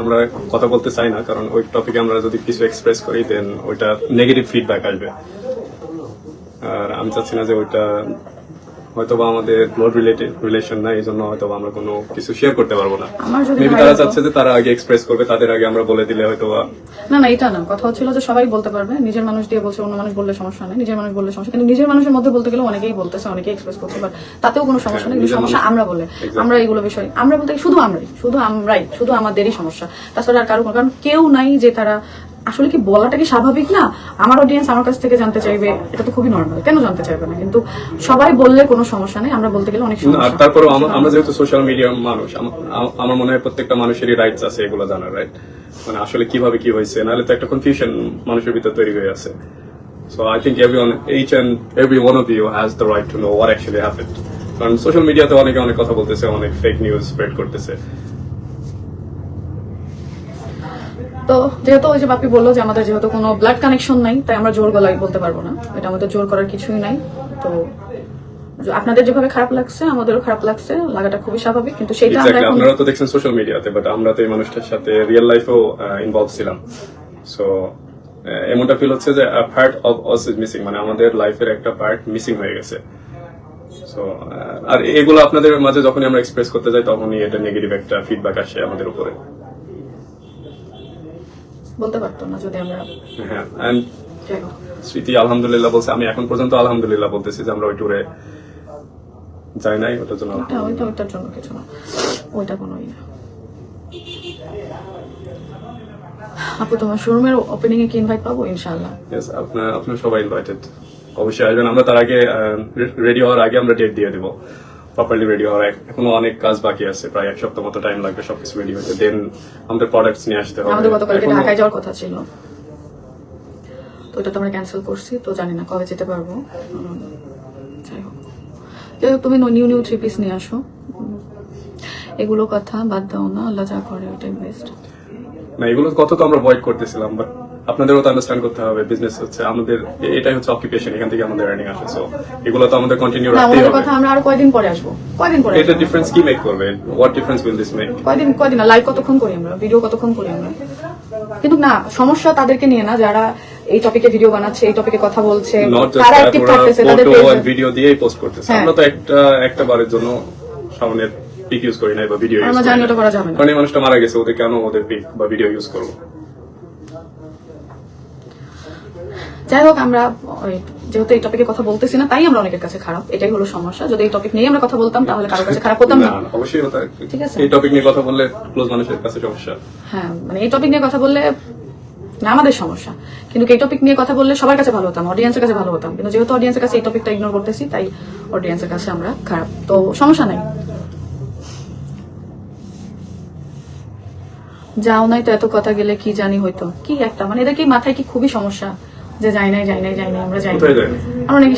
আমরা কথা বলতে চাই না, কারণ ওই টপিকে আমরা যদি কিছু এক্সপ্রেস করি দেন ওইটা নেগেটিভ ফিডব্যাক আসবে। আর আমি চাচ্ছি না যে ওইটা হয়তো বা আমাদের ব্লড রিলেটেড রিলেশন না এই জন্য হয়তো আমরা কোনো কিছু শেয়ার করতে পারব না। মেবি তারা চাচ্ছে যে তারা আগে এক্সপ্রেস করবে তাদের আগে আমরা বলে দিলে হয়তো বা না না এটা না। কথা হচ্ছিল যে সবাই বলতে পারবে। নিজের মানুষ দিয়ে বলছে অন্য মানুষ বললে সমস্যা নেই। নিজের মানুষ বললে সমস্যা কিন্তু নিজের মানুষের মধ্যে বলতে গেলে অনেকেই বলতেছে অনেকেই এক্সপ্রেস করছে বাট তাতেও কোনো সমস্যা নেই। সমস্যা আমরা বলে। আমরা এগুলো বিষয় আমরা বলতে শুধু আমরাই। শুধু আমরাই। শুধু আমাদেরই সমস্যা। তাছাড়া আর কারও কারণ কেউ নাই যে তারা আসলে কি বলাটা কি স্বাভাবিক না? আমার অডিয়েন্স আমার কাছ থেকে জানতে চাইবে, এটা তো খুবই নর্মাল কেন জানতে চাইবে না? কিন্তু সবাই বললে কোনো সমস্যা নেই, আমরা বলতে গেলে অনেক সমস্যা। তারপরে আমরা যেহেতু সোশ্যাল মিডিয়ার মানুষ, আম- আম- আমার মনে হয় প্রত্যেকটা মানুষেরই রাইটস আছে এগুলো জানার রাইট মানে আসলে কীভাবে কি হয়েছে? নাহলে তো একটা কনফিউশন মানুষের ভিতর তৈরি হয়ে আছে। So I think everyone each and every one of you has the right to know what actually happened কারণ সোশ্যাল মিডিয়াতে অনেকে অনেক কথা বলতেছে, অনেক ফেক নিউজ স্প্রেড করতেছে। তো যেহেতু ওই যে বাপি বলল যে আমাদের যেহেতু কোনো ব্লাড কানেকশন নাই তাই আমরা জোর গলায় বলতে পারব না। এটা আমাদের জোর করার কিছুই নাই। তো আপনাদের যেভাবে খারাপ লাগছে আমাদেরও খারাপ লাগছে লাগাটা খুবই স্বাভাবিক। কিন্তু সেটা আমরা আপনারা তো দেখছেন সোশ্যাল মিডিয়াতে বাট আমরা তো এই মানুষটার সাথে রিয়েল লাইফেও ইনভলভ ছিলাম। সো এমনটা ফিল হচ্ছে যে part of us is missing মানে আমাদের লাইফের একটা পার্ট মিসিং হয়ে গেছে। সো আর এগুলো আপনাদের মাঝে যখনই আমরা এক্সপ্রেস করতে যাই তখনই এটা নেগেটিভ একটা ফিডব্যাক আসে আমাদের উপরে। বলতে পারতো না যদি আমরা হ্যাঁ। স্মৃতি আলহামদুলিল্লাহ বলছে আমি এখন পর্যন্ত আলহামদুলিল্লাহ বলতেছি যে আমরা ওই ট্যুরে যাই নাই ওটার জন্য ওইটা ওইটার জন্য কিছু না। ওইটা না। আপু তোমার শোরুমের ওপেনিং এ কি ইনভাইট পাবো? ইনশাআল্লাহ। আপনার আপনার সবাই ইনভাইটেড অবশ্যই আসবেন। আমরা তার আগে রেডি হওয়ার আগে আমরা ডেট দিয়ে দিব। প্রপারলি রেডি হওয়ার এখনও অনেক কাজ বাকি আছে প্রায় এক সপ্তাহ মতো টাইম লাগবে সবকিছু রেডি হতে। দেন আমাদের প্রোডাক্টস নিয়ে আসতে হবে। আমাদের গতকালকে ঢাকায় যাওয়ার কথা ছিল। তো ওটা তো আমরা ক্যান্সেল করছি তো জানি না কবে যেতে পারব। যাই হোক। যাই হোক তুমি নিউ নিউ থ্রি পিস নিয়ে আসো। এগুলো কথা বাদ দাও না আল্লাহ যা করে ওটাই বেস্ট না এগুলো কথা তো আমরা ভয়েড করতেছিলাম বাট আপনাদেরও তো আন্ডারস্ট্যান্ড করতে হবে বিজনেস হচ্ছে আমাদের এটাই হচ্ছে অকুপেশন এখান থেকে আমাদের আর্নিং আসে সো এগুলো তো আমাদের কন্টিনিউ না রাখতেই হবে। কথা আমরা আর কয়দিন পরে আসব? কয়দিন পরে এটা ডিফারেন্স কি মেক করবে? What difference will this make কয়দিন কয়দিন লাইভ কতক্ষণ করি আমরা? ভিডিও কতক্ষণ করি আমরা? কিন্তু না সমস্যা তাদেরকে নিয়ে না যারা এই টপিকে ভিডিও বানাচ্ছে এই টপিকে কথা বলছে তারা অ্যাক্টিভ থাকতেছে তাদের ভিডিও দিয়েই পোস্ট করতেছে। আমরা তো একটা একটা বারের জন্য সামনে পিক ইউজ করি নাই বা ভিডিও ইউজ আমরা করি না। কারণ এই মানুষটা মারা গেছে ওদের কেন ওদের পিক বা ভিডিও ইউজ করব? যাই হোক আমরা যেহেতু এই টপিকে কথা বলতেছি না তাই আমরা অনেকের কাছে খারাপ। এটাই হলো সমস্যা। যদি এই টপিক নিয়ে আমরা কথা বলতাম তাহলে কারোর কাছে খারাপ হতাম না। অবশ্যই হতো ঠিক আছে। এই টপিক নিয়ে কথা বললে ক্লোজ মানুষের কাছে সমস্যা। হ্যাঁ মানে এই টপিক নিয়ে কথা বললে না আমাদের সমস্যা। কিন্তু এই টপিক নিয়ে কথা বললে সবার কাছে ভালো হতাম অডিয়েন্সের কাছে ভালো হতাম। কিন্তু যেহেতু অডিয়েন্সের কাছে এই টপিকটা ইগনোর করতেছি তাই অডিয়েন্সের কাছে আমরা খারাপ। তো সমস্যা নাই। যাও নাই তো এত কথা গেলে কি জানি হয়তো কি একটা মানে এদের কি মাথায় কি খুবই সমস্যা? যে যাই নাই যাই নাই যাই নাই আমরা যাই নাই? আমরা নাকি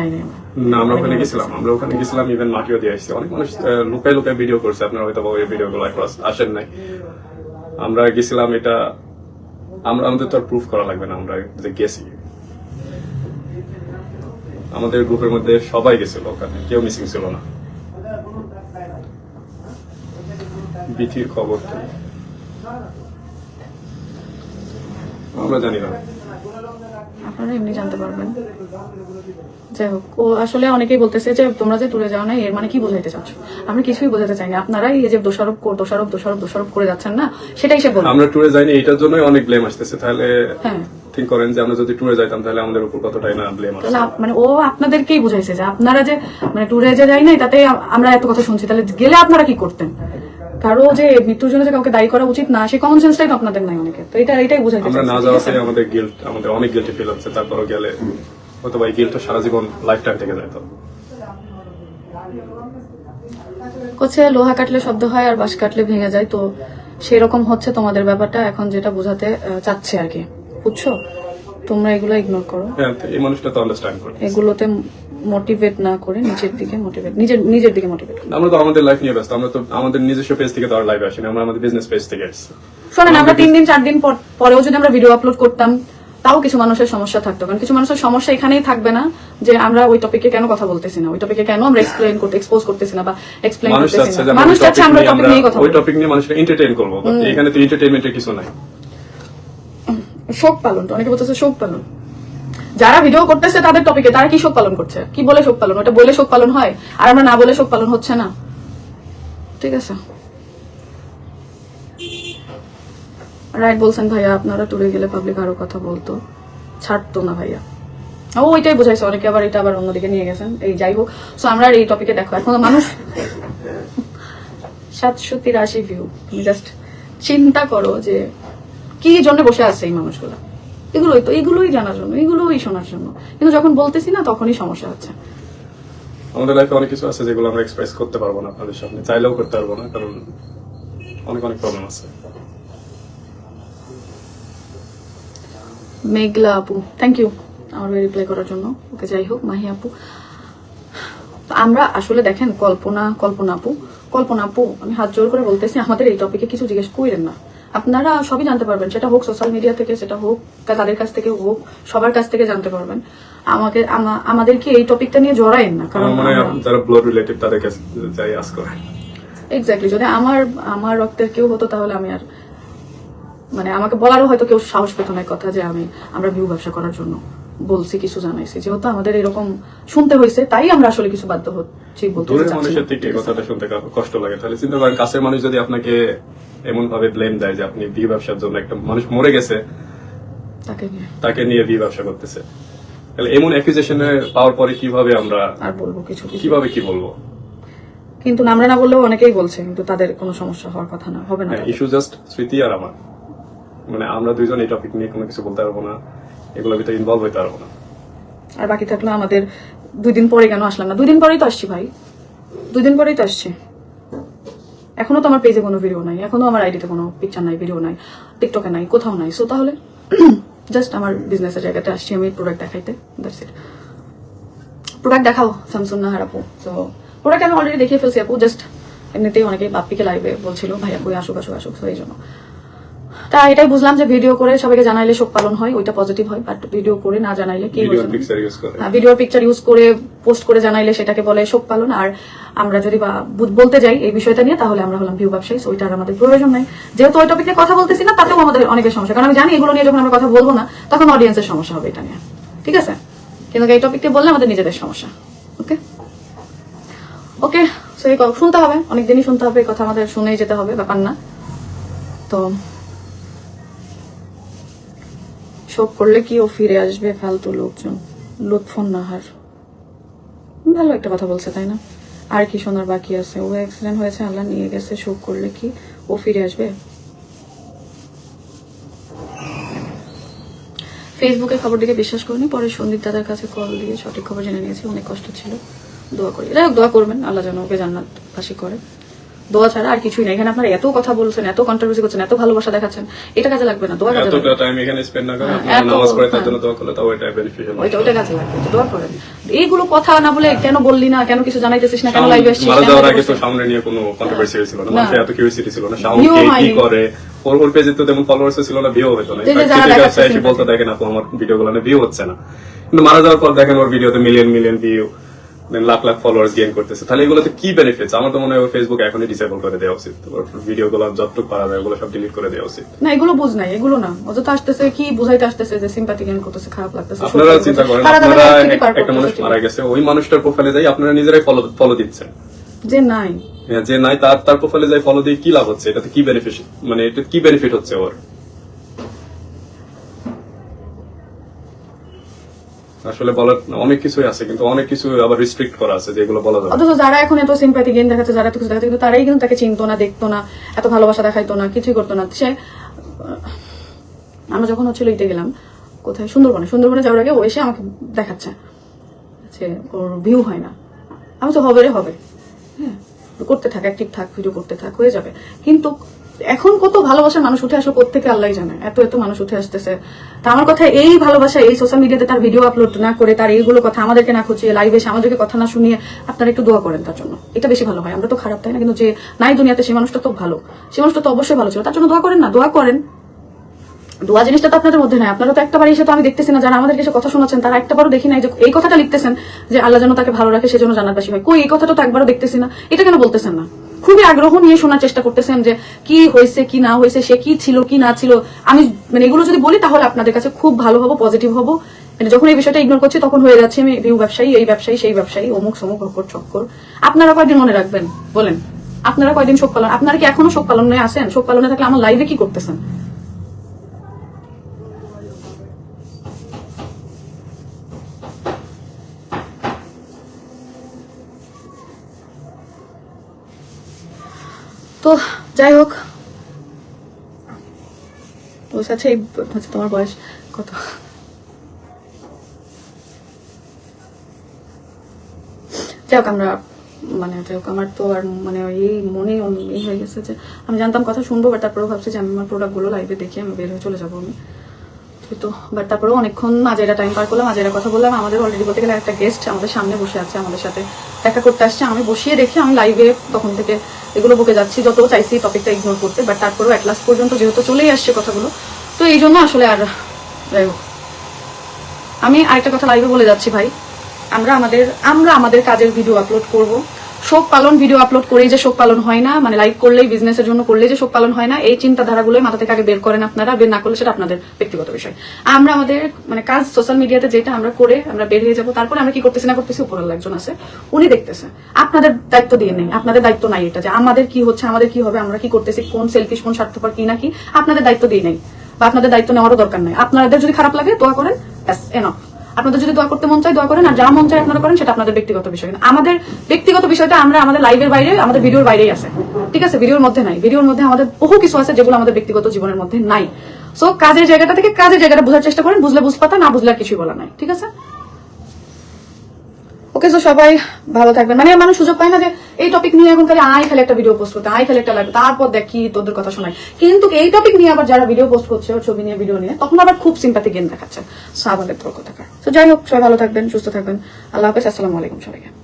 যাই নাই না আমরা ওখানে গেছিলাম আমরা ওখানে গেছিলাম ইভেন মাটিও দিয়ে আসছি। অনেক মানুষ লুকায় লুকায় ভিডিও করছে আপনারা হয়তো ওই ভিডিও গুলো আসেন নাই। আমরা গেছিলাম এটা আমরা আমাদের তো আর প্রুফ করা লাগবে না আমরা যে গেছি। আমাদের গ্রুপের মধ্যে সবাই গেছিল ওখানে কেউ মিসিং ছিল না। বিথির খবর আমরা জানি না। আপনারা এমনি জানতে পারবেন। যাই হোক ও আসলে অনেকেই বলতেছে যে তোমরা যে টুরে যাও না এর মানে কি বোঝাইতে চাচ্ছ? আমি কিছুই বোঝাতে চাই না আপনারাই এই যে দোষারোপ দোষারোপ দোষারোপ দোষারোপ করে যাচ্ছেন না সেটাই সে আমরা ট্যুরে যাইনি এটার জন্যই অনেক ব্লেম আসতেছে। তাহলে হ্যাঁ। থিঙ্ক করেন যে আমরা যদি ট্যুরে যাইতাম তাহলে আমাদের উপর কতটাই না ব্লেম তাহলে মানে ও আপনাদেরকেই বুঝাইছে যে আপনারা যে মানে ট্যুরে যে যাই নাই তাতে আমরা এত কথা শুনছি তাহলে গেলে আপনারা কি করতেন? কারও যে মৃত্যুর জন্য যে কাউকে দায়ী করা উচিত না সেই কমন সেন্সটাই আপনাদের নাই অনেকে। তো এটা এটাই বুঝাইতে আমরা না যাওয়াতে আমাদের গিল্ট আমাদের অনেক গিল্টি ফিল হচ্ছে তারপরও গেলে হয়তো বা এই গিল্টটা সারা জীবন লাইফ টাইম থেকে যেত হচ্ছে লোহা কাটলে শব্দ হয় আর বাঁশ কাটলে ভেঙে যায় তো সেরকম হচ্ছে তোমাদের ব্যাপারটা। এখন যেটা বোঝাতে চাচ্ছে আর কি। বুঝছ? তোমরা এগুলো ইগনোর করো। হ্যাঁ এই মানুষটা তো আন্ডারস্ট্যান্ড করে এগুলোতে মোটিভেট না করে নিচের দিকে মোটিভেট নিজের নিজের দিকে মোটিভেট আমরা তো আমাদের লাইফ নিয়ে ব্যস্ত আমরা তো আমাদের নিজস্ব পেজ থেকে তো আর লাইভ আসি না আমরা আমাদের বিজনেস পেজ থেকে আসছি। শোনেন আমরা তিন দিন চার দিন পর- পরেও যদি আমরা ভিডিও আপলোড করতাম তাও কিছু মানুষের সমস্যা থাকতো। কারণ কিছু মানুষের সমস্যা এখানেই থাকবে না যে আমরা ওই টপিকে কেন কথা বলতেছি না ওই টপিকে কেন আমরা এক্সপ্লেন করতে এক্সপোজ করতেছি না বা এক্সপ্লেন মানুষ করতেছি না। মানুষ চাচ্ছে আমরা টপিক নিয়ে কথা ওই টপিক নিয়ে মানুষকে এন্টারটেইন করব। এখানে তো এন্টারটেইনমেন্টের কিছু নাই। শোক পালন অনেকে বলতেছে শোক পালন। যারা ভিডিও করতেছে তাদের টপিকে তারা কি শোক পালন করছে? কি বলে শোক পালন? ওটা বলে শোক পালন হয়? আর আমরা না বলে শোক পালন হচ্ছে না? ঠিক আছে। রাইট বলছেন ভাইয়া, আপনারা টুরে গেলে পাবলিক আরও কথা বলতো। ছাড়তো না ভাইয়া। ও, ওইটাই বোঝাইছে, অনেকে আবার এটা আবার অন্যদিকে নিয়ে গেছেন। এই যাই হোক সো আমরা এই টপিকে দেখো, এখন মানুষ সাতশো তিরাশি ভিউ তুমি জাস্ট চিন্তা করো যে কি জন্য বসে আছে এই মানুষগুলো? এগুলোই তো এগুলোই জানার জন্য এগুলোই শোনার জন্য। কিন্তু যখন বলতেছি না তখনই সমস্যা হচ্ছে। আমাদের লাইফে অনেক কিছু আছে যেগুলো আমরা এক্সপ্রেস করতে পারব না আপনাদের সামনে। চাইলেও করতে পারব না কারণ অনেক অনেক প্রবলেম আছে। মেঘলা আপু থ্যাংক ইউ আমার রিপ্লাই করার জন্য। ওকে যাই হোক মাহি আপু। তো আমরা আসলে দেখেন কল্পনা কল্পনা আপু কল্পনা আপু আমি হাত জোর করে বলতেছি আমাদের এই টপিকে কিছু জিজ্ঞেস করেন না। আপনারা সবই জানতে পারবেন সেটা হোক সোশ্যাল মিডিয়া থেকে সেটা হোক তাদের কাছ থেকে হোক সবার কাছ থেকে জানতে পারবেন। আমাকে আমা- আমাদেরকে এই টপিকটা নিয়ে জড়াইন না কারণ আমার আমরা- যারা ব্লাড রিলেটিভ তাদের কাছে যাই আস করে। এক্স্যাক্টলি যদি আমার আমার রক্তের কেউ হতো তাহলে আমি আর মানে আমাকে বলারও হয়তো কেউ সাহস পেত না কথা যে আমি আমরা ভিউ ব্যবসা করার জন্য। বলছি কিছু জানাইছি। যেহেতু আমাদের এরকম শুনতে হয়েছে তাই আমরা আসলে কিছু বাধ্য হচ্ছি বলতে। মানুষের থেকে কথাটা শুনতে কষ্ট লাগে। তাহলে চিন্তা করেন কাছের মানুষ যদি আপনাকে এমন ভাবে ব্লেম দেয় যে আপনি বিয়ে ব্যবসার জন্য একটা মানুষ মরে গেছে তাকে নিয়ে। তাকে নিয়ে বিয়ে ব্যবসা করতেছে। তাহলে এমন পাওয়ার পরে কীভাবে আমরা আর বলব কিছু কিছু। কীভাবে কি বলব? কিন্তু আমরা না বললেও অনেকেই বলছে কিন্তু তাদের কোনো সমস্যা হওয়ার কথা না হবে না ইস্যু জাস্ট স্মৃতি আর আমার। মানে আমরা দুইজন এই টপিক নিয়ে কোনো কিছু বলতে পারব না। এগুলোর ভিতরে ইনভলভ হইতে পারব না। আর বাকি থাকল আমাদের দুই দিন পরে কেন আসলাম না? দুই দিন পরেই তো আসছি ভাই। দুই দিন পরেই তো আসছি। এখনও তো আমার পেজে কোনো ভিডিও নাই। এখনও আমার আইডিতে কোনো পিকচার নাই ভিডিও নাই টিকটকে নাই, কোথাও নাই। সো তাহলে জাস্ট আমার বিজনেসের জায়গাতে আসছি আমি প্রোডাক্ট দেখাইতে। দ্যাটস ইট প্রোডাক্ট দেখাও স্যামসুং না হারাপু। তো প্রোডাক্ট আমি অলরেডি দেখিয়ে ফেলছি আপু। জাস্ট এমনিতেই অনেকে বাপ্পিকে লাইভে বলছিল ভাইয়া কই আসুক আসুক আসুক। তো এই জন্য। তা এটাই বুঝলাম যে ভিডিও করে সবাইকে জানাইলে শোক পালন হয় ওইটা পজিটিভ হয় বাট ভিডিও করে না জানাইলে কি ভিডিও পিকচার ইউজ করে। পিকচার ইউজ করে পোস্ট করে জানাইলে সেটাকে বলে শোক পালন। আর আমরা যদি বা বলতে যাই এই বিষয়টা নিয়ে তাহলে আমরা হলাম ভিউ ব্যবসায়ী so ওইটার আমাদের প্রয়োজন নাই। যেহেতু ওই টপিক নিয়ে কথা বলতেছি না তাতেও আমাদের অনেকের সমস্যা। কারণ আমি জানি এগুলো নিয়ে যখন আমরা কথা বলব না তখন অডিয়েন্সের সমস্যা হবে এটা নিয়ে। ঠিক আছে? কিন্তু এই টপিকটি বললে আমাদের নিজেদের সমস্যা। ওকে ওকে শুনতে হবে অনেকদিনই শুনতে হবে এই কথা আমাদের শুনেই যেতে হবে ব্যাপার না। তো শোক করলে কি ও ফিরে আসবে ফালতু লোকজন? লুৎফন নাহার ভালো একটা কথা বলছে, তাই না? আর কি শোনার বাকি আছে? ও অ্যাক্সিডেন্ট হয়েছে, আল্লাহ নিয়ে গেছে, শোক করলে কি ও ফিরে আসবে? ফেসবুকে খবর দিকে বিশ্বাস করিনি, পরে সন্দীপ দাদার কাছে কল দিয়ে সঠিক খবর জেনে নিয়েছি, অনেক কষ্ট ছিল। দোয়া করি। যাই দোয়া করবেন, আল্লাহ যেন ওকে জান্নাত ফাঁসি করে। দোয়া ছাড়া আর কিছুই নাই এখানে আপনারা এত কথা বলছেন এত কন্ট্রোভার্সি করছেন এত ভালোবাসা দেখাচ্ছেন এটা কাজে লাগবে না দোয়া কাজে লাগবে টাইম এখানে স্পেন্ড না করে এত- নামাজ পড়ে তার হ্যাঁ। জন্য দোয়া করলে তাও এটা বেনিফিশিয়াল ওইটা ওইটা কাজে লাগবে দোয়া করেন। এইগুলো কথা না বলে কেন বললি না কেন কিছু জানাইতেছিস না কেন লাইভে আসছিস মারা যাওয়ার আগে তো সামনে নিয়ে কোনো কন্ট্রোভার্সি ছিল না না। মানুষের এত কিউরিসিটি ছিল না View কে কি করে? ওর ওর পেজে তো তেমন ফলোয়ার্স ছিল না ভিউ হতো না। এসে বলতে দেখেন আপু আমার ভিডিওগুলো না ভিউ হচ্ছে না। কিন্তু মারা যাওয়ার পর দেখেন ওর ভিডিওতে million million view lakh lakh followers gain করতেছে। তাহলে এগুলোতে কি বেনিফিটস আমার তো মনে হয় ফেসবুক এখনই ডিসেবল করে দেওয়া উচিত। ওর ভিডিওগুলো যতটুকু পারা যায় ওগুলো সব ডিলিট করে দেওয়া উচিত। না এগুলো বুঝ নাই এগুলো না। অযথা আসতেছে কি বুঝাইতে আসতেছে যে সিম্পাথি গেন করতেছে খারাপ লাগতেছে আপনারা চিন্তা করেন আপনারা একটা মানুষ মারা গেছে ওই মানুষটার প্রোফাইলে যাই আপনারা নিজেরাই ফলো ফলো দিচ্ছেন। যে নাই। হ্যাঁ, যে নাই তার তার প্রোফাইলে যাই ফলো দিয়ে কি লাভ হচ্ছে? এটাতে কি বেনিফিট মানে এটা কি বেনিফিট হচ্ছে ওর? আসলে বলার অনেক কিছুই আছে, কিন্তু অনেক কিছু আবার রিস্ট্রিক্ট করা আছে যেগুলো বলা যাবে অথচ যারা এখন এত সিম্পাথি যারা এত কিছু কিন্তু তারাই কিন্তু তাকে চিনতো না, দেখতো না, এত ভালোবাসা দেখাইতো না, কিছুই করতো না। সে, আমরা যখন হচ্ছিল ইতে গেলাম, কোথায়? সুন্দরবনে। সুন্দরবনে যাওয়ার আগে ও এসে আমাকে দেখাচ্ছে যে ওর ভিউ হয় না। আমি তো হবে রে হবে। হ্যাঁ করতে থাক অ্যাক্টিভ থাক ভিডিও করতে থাক, হয়ে যাবে। কিন্তু এখন কত ভালোবাসার মানুষ উঠে আসলো কোথেকে আল্লাহ জানে। এত এত মানুষ উঠে আসতেছে। তা আমার কথা এই ভালোবাসা, এই সোশ্যাল মিডিয়াতে তার ভিডিও আপলোড না করে, তার এইগুলো কথা আমাদেরকে না খুঁচিয়ে লাইভে এসে আমাদেরকে কথা না শুনিয়ে আপনারা একটু দোয়া করেন তার জন্য। এটা বেশি ভালো হয়। আমরা তো খারাপ, তাই না? কিন্তু যে নাই দুনিয়াতে সেই মানুষটা তো ভালো। সেই মানুষটা তো অবশ্যই ভালো ছিল। তার জন্য দোয়া করেন না, দোয়া করেন। দোয়া জিনিসটা তো আপনাদের মধ্যে নাই। আপনারা তো একটাবার এসে তো আমি দেখতেছি না, যারা আমাদেরকে কথা শোনাচ্ছেন, তারা একটা একটাবারও দেখি নাই যে এই কথাটা লিখতেছেন যে আল্লাহ যেন তাকে ভালো রাখে সেজন্য জান্নাতবাসী হয়। কই, এই কথাটা তো একবারও দেখতেছি না। এটা কেন বলতেছেন না? খুবই আগ্রহ নিয়ে শোনার চেষ্টা করতেছেন যে কি হয়েছে, কি না হয়েছে, সে কি ছিল, কি না ছিল। আমি মানে এগুলো যদি বলি তাহলে আপনাদের কাছে খুব ভালো হব পজিটিভ হব। মানে যখন এই বিষয়টা ইগনোর করছি তখন হয়ে যাচ্ছে, আমি ভিউ ব্যবসায়ী, এই ব্যবসায়ী, সেই ব্যবসায়ী, অমুক সমুক অকর চক্কর। আপনারা কয়দিন মনে রাখবেন? বলেন। আপনারা কয়দিন শোক পালন আপনারা কি এখনও শোক পালনে আছেন? শোক পালনে থাকলে আমার লাইভে কি করতেছেন? তো, যাই হোক। বসে আছে এই, হচ্ছে তোমার বয়স কত? যাই হোক, আমরা মানে যাই হোক, আমার তো আর মানে এই মনে এই হয়ে গেছে যে আমি জানতাম কথা শুনব বাট তারপরেও ভাবছি যে আমি আমার প্রোডাক্টগুলো লাইভে দেখে আমি বের হয়ে চলে যাব আমি। তো বাট তারপরেও অনেকক্ষণ মাঝেরা টাইম পার করলাম, মাঝেরা কথা বললাম। আমাদের অলরেডি বলতে গেলে একটা গেস্ট আমাদের সামনে বসে আছে, আমাদের সাথে দেখা করতে আসছে, আমি বসিয়ে রেখে আমি লাইভে তখন থেকে এগুলো বকে যাচ্ছি, যত চাইছি টপিকটা ইগনোর করতে বাট তারপরেও এক লাস্ট পর্যন্ত যেহেতু চলেই আসছে কথাগুলো, তো এই জন্য আসলে আর, যাই হোক। আমি আরেকটা কথা লাইভে বলে যাচ্ছি ভাই, আমরা আমাদের আমরা আমাদের কাজের ভিডিও আপলোড করব। শোক পালন ভিডিও আপলোড করেই যে শোক পালন হয় না মানে লাইভ করলেই বিজনেসের জন্য করলেই যে শোক পালন হয় না, এই চিন্তাধারাগুলোই মাথা থেকে আগে বের করেন আপনারা, বের না করলে সেটা আপনাদের ব্যক্তিগত বিষয়। আমরা আমাদের মানে কাজ সোশ্যাল মিডিয়াতে যেটা আমরা করে আমরা বের হয়ে যাব, তারপরে আমরা কি করতেছি না করতেছি উপরাল একজন আছে, উনি দেখতেছে। আপনাদের দায়িত্ব দিয়ে নেই, আপনাদের দায়িত্ব নাই এটা যে আমাদের কি হচ্ছে, আমাদের কি হবে, আমরা কি করতেছি, কোন সেলফিশ কোন স্বার্থপর, কি না কি, আপনাদের দায়িত্ব দিয়ে নেই। বা আপনাদের দায়িত্ব নেওয়ারও দরকার নাই। আপনাদের যদি খারাপ লাগে, দোয়া করেন এনফ আপনাদের যদি দোয়া করতে মন চায় দোয়া করেন, আর যা মন চায় আপনারা করেন, সেটা আপনাদের ব্যক্তিগত বিষয় কিন্তু আমাদের ব্যক্তিগত বিষয়টা আমরা আমাদের লাইভের বাইরে, আমাদের ভিডিওর বাইরেই আছে। ঠিক আছে? ভিডিওর মধ্যে নাই। ভিডিওর মধ্যে আমাদের বহু কিছু আছে যেগুলো আমাদের ব্যক্তিগত জীবনের মধ্যে নাই। সো কাজের জায়গাটা থেকে কাজের জায়গাটা বোঝার চেষ্টা করেন, বুঝলে বুঝ পাতা না বুঝলে কিছুই বলা নাই। ঠিক আছে? ওকে তো সবাই ভালো থাকবেন। মানে মানুষ সুযোগ পায় না যে এই টপিক নিয়ে এখন খালি আয় খালি একটা ভিডিও পোস্ট করতে, আয় খালি একটা লাগবে তারপর দেখি তোদের কথা শোনায়। কিন্তু এই টপিক নিয়ে আবার যারা ভিডিও পোস্ট করছে, ওর ছবি নিয়ে ভিডিও নিয়ে, তখন আবার খুব সিম্পাতি গেম দেখাচ্ছে। সো আমাদের তোর তো যাই হোক, সবাই ভালো থাকবেন, সুস্থ থাকবেন। আল্লাহ হাফেজ, আসসালামু আলাইকুম সবাইকে।